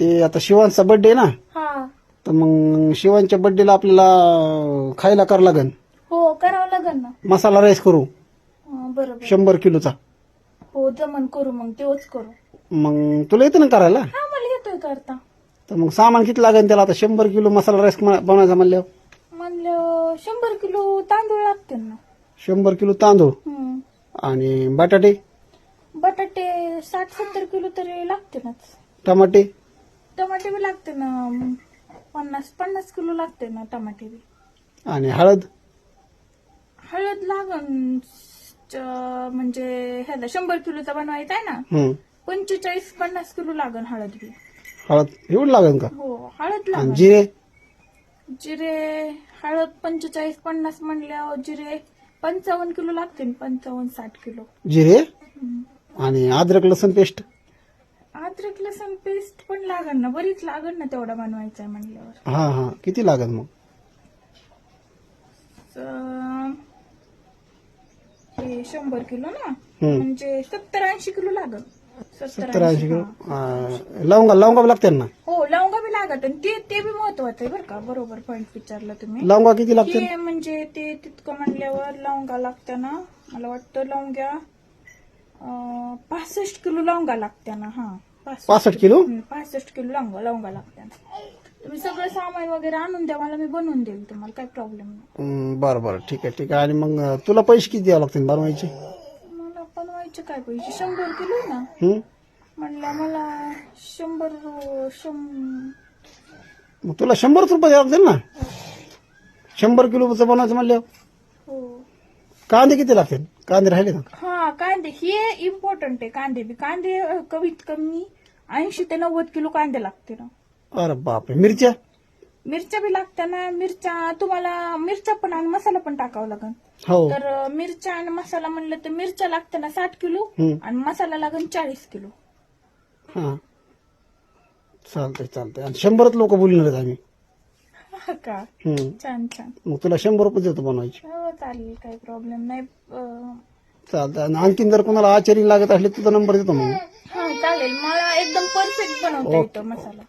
ते आता शिवांचा बर्थडे ना? हा. तर मग शिवांच्या बर्थडेला आपल्याला खायला करावं लागेल हो करावं लागेल ना. मसाला राईस करू. बरोबर. शंभर किलोचा. हो जमन करू मग तेच करू. मग तुला येतं ना करायला? हा मला येतोय करता. तर मग सामान किती लागेल त्याला? आता शंभर किलो मसाला राईस बनवायचा म्हणल्यावर? म्हणलं शंभर किलो तांदूळ लागतील ना. शंभर किलो तांदूळ. हम्म. आणि बटाटे? बटाटे साठ सत्तर किलो तरी लागतीलच. टमाटे? टमाटे बी लागते ना पन्नास पन्नास किलो लागते ना टमाटे बी. आणि हळद? हळद लागन च- म्हणजे ह्याला शंभर किलोचा बनवायचा आहे ना? हं. पंचेचाळीस पन्नास किलो लागन हळद बी. हळद एवढं लागेल का? हो हळद आणि लागन. जिरे? जिरे हळद पंचेचाळीस पन्नास म्हणल्यावर जिरे पंचावन्न किलो लागतील पंचावन्न साठ किलो. जिरे. आणि अद्रक लसूण पेस्ट अद्रक पण लागन ना बरीच लागन ना तेवढा बनवायचा आहे म्हणल्यावर. हा हा. किती लागेल मग? स- हे शंभर किलो ना. म्हणजे सत्तर ऐंशी किलो लागल सत्तर ऐंशी किलो. अं, लवंगा लवंगा बी लागते ना? हो लवंगा बी लागत आणि ते ते बी महत्वाचं आहे बरं का. बरोबर पॉईंट विचारलं तुम्ही. लवंगा किती लागते हे म्हणजे ते तितकं म्हणल्यावर लवंगा लागत्या ना मला वाटतं लवंग्या अं, पासष्ट किलो लवंगा लागत्या ना हा. पासष्ट किलो? हं, पासष्ट किलो लवंगा लवंगा लागत्या तुम्ही सगळं सामान वगैरे आणून द्या मला मी बनवून देईल तुम्हाला काही प्रॉब्लेम नाही. हं, बरं बरं ठीक आहे ठीक आहे. आणि मग अं, तुला पैसे किती द्यावे लागतील बनवायचे? मला बनवायचे काय पैसे? शंभर किलो ना? हं? म्हणलं मला शंभर शं मग तुला शंभरच रुपये द्यावे लागतील ना? शंभर किलोचं बनवायचं म्हणल्यावर? हो. कांदे किती लागतील? कांदे राहिले ना हा कांदे हे इम्पॉर्टंट आहे कांदे बी. कांदे अ, कमीत कमी ऐंशी ते नव्वद किलो कांदे लागते ना. अरे बापरे मिरच्या? मिरच्या बी लागत्या ना मिरच्या तुम्हाला मिरच्या पण आणि मसाला पण टाकावा लागेल हो. तर अ, मिरच्या आणि मसाला म्हणलं तर मिरच्या लागत्या ना साठ किलो. आणि मसाला लागेल चाळीस किलो. हा. चालतंय चालतंय. आणि शंभरच लोक बोलणार आहेत आम्ही. हा का. छान छान. मग तुला शंभर रुपये देतो बनवायचे. हो चालेल काही प्रॉब्लेम नाही. अ, चालतंय आणि आणखीन जर कोणाला आचारी लागत असले तुझा नंबर देतो मग. हा चालेल. मला एकदम परफेक्ट बनवता येतो मसाला.